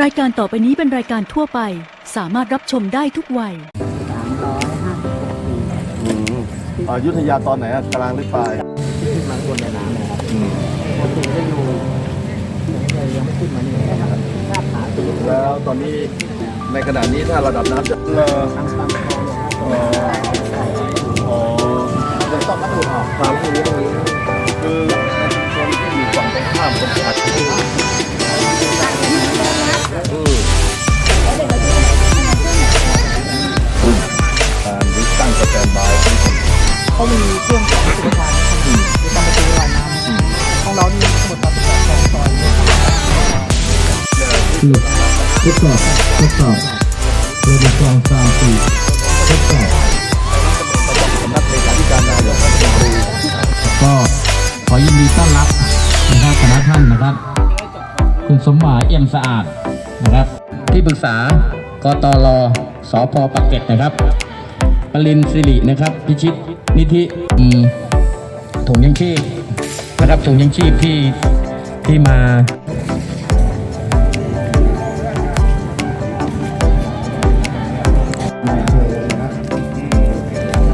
รายการต่อไปนี้เป็นรายการทั่วไป สามารถรับชมได้ทุกวัยสามร้อยห้าสิบหกปีอืมอยุธยาตอนไหนอะกลางหรือปลายที่ขึ้นมาบนในน้ำนะครับอืมปกติจะอยู่เลยยังไม่ขึ้นมานี่นะครับถ้าผาสูงแล้วตอนนี้ในขณะนี้ถ้าระดับน้ำจะเลอทั้งลำคลองเลยครับอ๋ออ๋อ เขามีเครื่องของสุขภัณฑ์มีการประตูระบายน้ำของเรานี่ทั้งหมดเราเป็นแบบสองซอยเลยครับทดสอบทดสอบเรือสองสามสี่ทดสอบสำนักเลขาธิการนายกรัฐมนตรีก็ขอยินดีต้อนรับนะครับคณะท่านนะครับ คุณสมหมายเอี่ยมสะอาดนะครับที่ปรึกษากตรสพปากเกร็ดนะครับ ปรินสิรินะครับ พิชิตนิธิอืมถุงยังชีพนะครับถุงยังชีพที่ที่มานายอำเภอนะครับ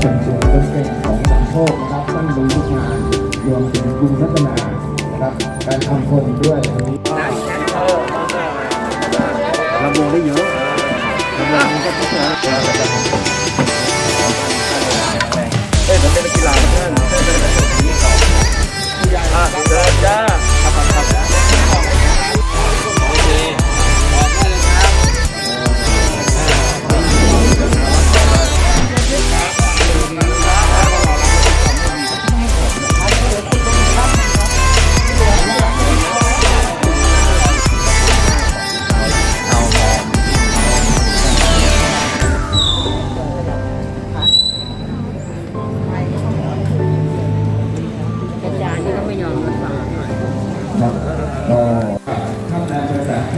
เป็นส่วนเป็นเก่งของสามโคกนะครับท่านรู้ทุกงานรวมถึงกรุงพัฒนานะครับการทำคนด้วยวันนี้ลำวงได้เยอะลำวงก็ทุกอย่าง เอ้ยผมเป็นนักกีฬาเหมือนกันอะเดิน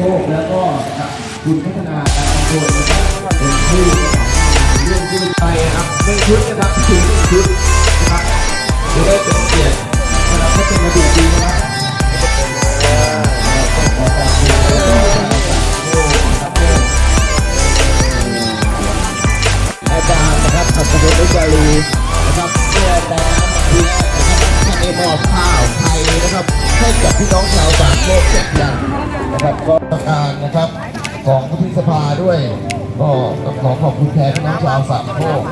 ายอำเภอแสนโคแล้วก็กับคุณพัฒนาการอำเภอนะครับเป็นผู้เรื่องผู้ไปนะครับหนึ่งชุดนะครับถึงหนึ่งชุดนะครับจะได้เป็นเกียรตินะครับให้เป็นระเบียบดีนะครับอาจารย์นะครับอัศวินอุจารีนะครับเพื่อแต่น้ำที่นะครับให้มอบข้าวไทยนะครับให้กับพี่น้องชาวบางโลกเช่น ก็ประการนะครับของวุฒิสภาด้วย ก็ต้องขอขอบคุณแทนพี่น้องชาวสามโลก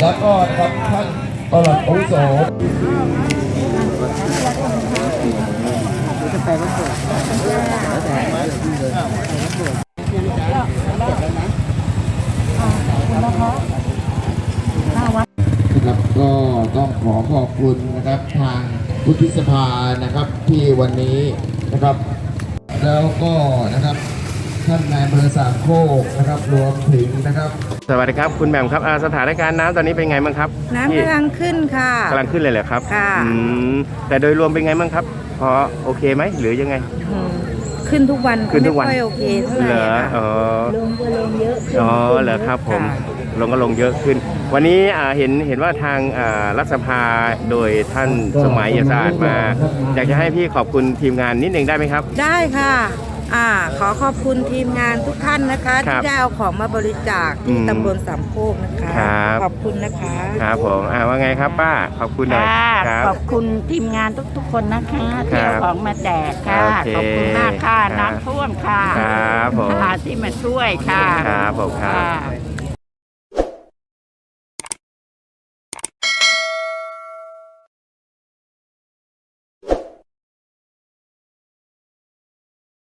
แล้วก็นะครับท่านปลัดอาวุโสจะไปวันเกิดแล้วแต่เรื่องที่เลยนะครับก็ต้องขอขอบคุณนะครับทางวุฒิสภานะครับที่วันนี้นะครับ แล้วก็นะครับท่านนายอำเภอสามโคกนะครับรวมถึงนะครับสวัสดีครับคุณแหม่มครับอ่าสถานการณ์น้ำตอนนี้เป็นไงบ้างครับน้ำที่กำลังขึ้นค่ะ กำลังขึ้นเลยเหรอครับค่ะ อืมแต่โดยรวมเป็นไงบ้างครับ พอโอเคไหมหรือยังไง อืม ขึ้นทุกวันขึ้นทุกวัน ไม่ค่อยโอเคเท่าไหเหรร่อค่ะ อ๋อลงก็ลงเยอะขึ้นอ๋อเหรอครับผมค่ะ ลงก็ลงเยอะขึ้น วันนี้อ่าเห็นเห็นว่าทางอ่ารัฐสภาโดยท่านสมัยเอี่ยมสะอาดมา อยากจะให้พี่ขอบคุณทีมงานนิดนึงได้ไหมครับ ได้ค่ะ อ่า ขอขอบคุณทีมงานทุกท่านนะคะครัที่บได้เอาของมาบริจาคอืที่มตำบลสามโคกนะคะ ครับ ขอบคุณนะคะ ครับผมอ่าว่าไงครับป้าขอบคุณหน่อยค่ะครับ ขอบคุณทีมงานทุกๆคนนะคะที่เอาของมาแจกค่ะ โอเค ขอบคุณมากค่ะครับ น้ำท่วมค่ะครับผม ค่ะที่มาช่วยค่ะ ครับผมครับค่ะ